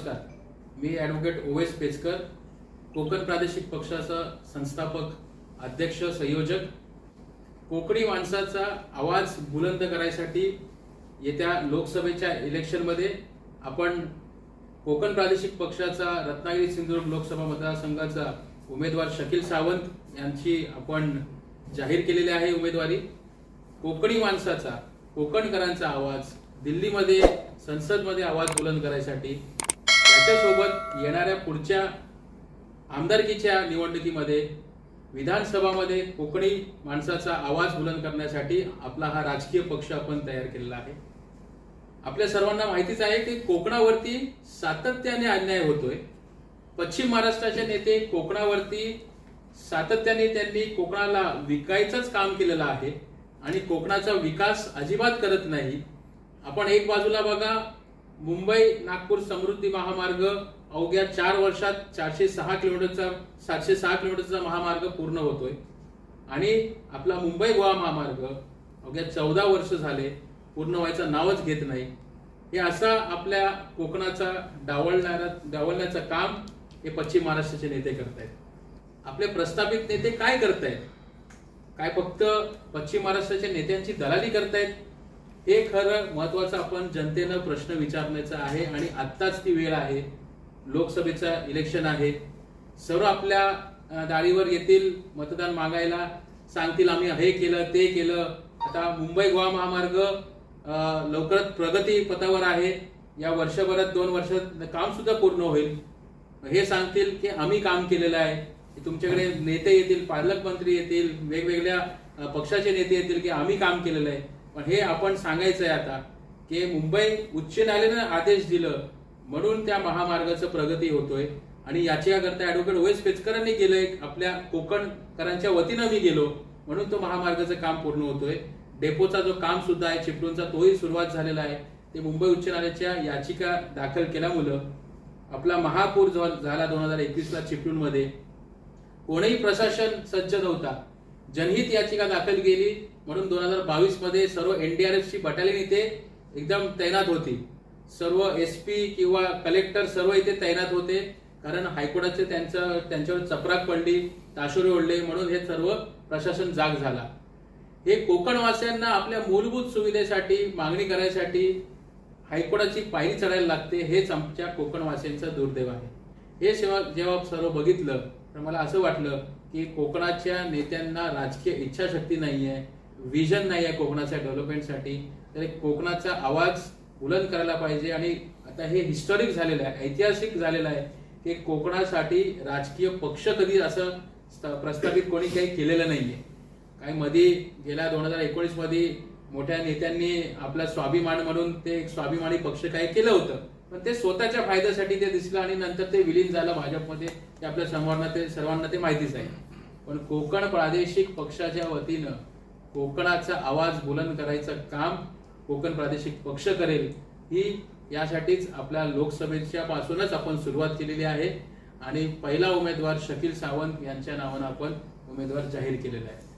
नमस्कार. मी ॲडव्होकेट ओवेस पेचकर कोकण प्रादेशिक पक्षाचा संस्थापक अध्यक्ष संयोजक. कोकणी माणसाचा आवाज बुलंद करायसाठी येत्या लोकसभेच्या इलेक्शनमध्ये आपण कोकण प्रादेशिक पक्षाचा रत्नागिरी सिंधुदुर्ग लोकसभा मतदारसंघाचा उमेदवार शकील सावंत यांची आपण जाहीर केलेली आहे उमेदवारी. कोकणी माणसाचा कोकणकरांचा आवाज दिल्लीमध्ये संसदमध्ये आवाज बुलंद करायसाठी याच्यासोबत येणाऱ्या पुढच्या आमदारकीच्या निवडणुकीमध्ये विधानसभामध्ये कोकणी माणसाचा आवाज बुलंद करण्यासाठी आपला हा राजकीय पक्ष आपण तयार केलेला आहे. आपल्या सर्वांना माहितीच आहे की कोकणावरती सातत्याने अन्याय होतोय. पश्चिम महाराष्ट्राचे नेते कोकणावरती सातत्याने त्यांनी कोकणाला विकायचंच काम केलेलं आहे आणि कोकणाचा विकास अजिबात करत नाही. आपण एक बाजूला बघा मुंबई नागपूर समृद्धी महामार्ग अवघ्या चार वर्षात चारशे सहा किलोमीटरचा सातशे सहा किलोमीटरचा महामार्ग पूर्ण होतोय. आणि आपला मुंबई गोवा महामार्ग अवघ्या चौदा वर्ष झाले पूर्ण व्हायचं नावच घेत नाही. हे असा आपल्या कोकणाचा डावलणारा डावलण्याचं काम हे पश्चिम महाराष्ट्राचे नेते करतायत. आपले प्रस्थापित नेते काय करतायत? काय फक्त पश्चिम महाराष्ट्राच्या नेत्यांची दलाली करतायत? हे खरं महत्वाचं आपण जनतेनं प्रश्न विचारण्याचा आहे आणि आत्ताच ती वेळ आहे. लोकसभेचं इलेक्शन आहे. सर्व आपल्या अं, दारीवर येतील मतदान मागायला. सांगतील आम्ही हे केलं ते केलं. आता मुंबई गोवा महामार्ग लवकरच प्रगती पथावर आहे. या वर्षभरात दोन वर्षात काम सुद्धा पूर्ण होईल. हे सांगतील की आम्ही काम केलेलं आहे. तुमच्याकडे नेते येतील पालकमंत्री येतील वेगवेगळ्या पक्षाचे नेते येतील की आम्ही काम केलेलं आहे. पण हे आपण सांगायचं आहे आता की मुंबई उच्च न्यायालयानं आदेश दिलं म्हणून त्या महामार्गाचं प्रगती होतोय. आणि याच्याकरता ऍडव्होकेट ओएस पेचकरांनी गेलंय आपल्या कोकणकरांच्या वतीनं मी गेलो म्हणून तो महामार्गाचं काम पूर्ण होतोय. डेपोचा जो काम सुद्धा आहे चिपळूणचा तोही सुरुवात झालेला आहे. ते मुंबई उच्च न्यायालयाच्या याचिका दाखल केल्यामुळं आपला महापूर झाला दोन हजार एकवीसला चिपळूणमध्ये. कोणीही प्रशासन सज्ज नव्हता. जनहित याचिका दाखल केली. म्हणून दोन हजार बावीसमध्ये सर्व एनडीआरएफची बटालियन इथे एकदम तैनात होती. सर्व एस पी किंवा कलेक्टर सर्व इथे तैनात होते. कारण हायकोर्टाचे त्यांचं त्यांच्यावर चपराक पडली ताशोरे ओढले. म्हणून हे सर्व प्रशासन जाग झाला. हे कोकणवासियांना आपल्या मूलभूत सुविधेसाठी मागणी करायसाठी हायकोर्टाची पायरी चढायला लागते हेच आमच्या कोकणवासियांचं दुर्दैव आहे. हे सेवा जेव्हा सर्व बघितलं तर मला असं वाटलं की कोकणाच्या नेत्यांना राजकीय इच्छाशक्ती नाही आहे विजन नाही आहे कोकणाच्या डेव्हलपमेंटसाठी तर एक कोकणाचा आवाज बुलंद करायला पाहिजे. आणि आता हे हिस्टॉरिक झालेलं आहे ऐतिहासिक झालेलं आहे की कोकणासाठी राजकीय पक्ष कधी असं प्रस्थापित कोणी काही केलेलं नाहीये. काही मध्ये गेल्या दोन हजार एकोणीसमध्ये मोठ्या नेत्यांनी आपला स्वाभिमान म्हणून ते एक स्वाभिमानी पक्ष काही केलं होतं. पण ते स्वतःच्या फायद्यासाठी ते दिसलं आणि नंतर ते विलीन झालं भाजपमध्ये. ते आपल्या समोरना ते सर्वांना ते माहितीच आहे. पण कोकण प्रादेशिक पक्षाच्या वतीनं कोकणाचा आवाज बुलंद करायचं काम कोकण प्रादेशिक पक्ष करेल ही यासाठीच आपल्या लोकसभेच्या पासूनच आपण सुरुवात केलेली आहे. आणि पहिला उमेदवार शकील सावंत यांच्या नावानं आपण उमेदवार जाहीर केलेला आहे.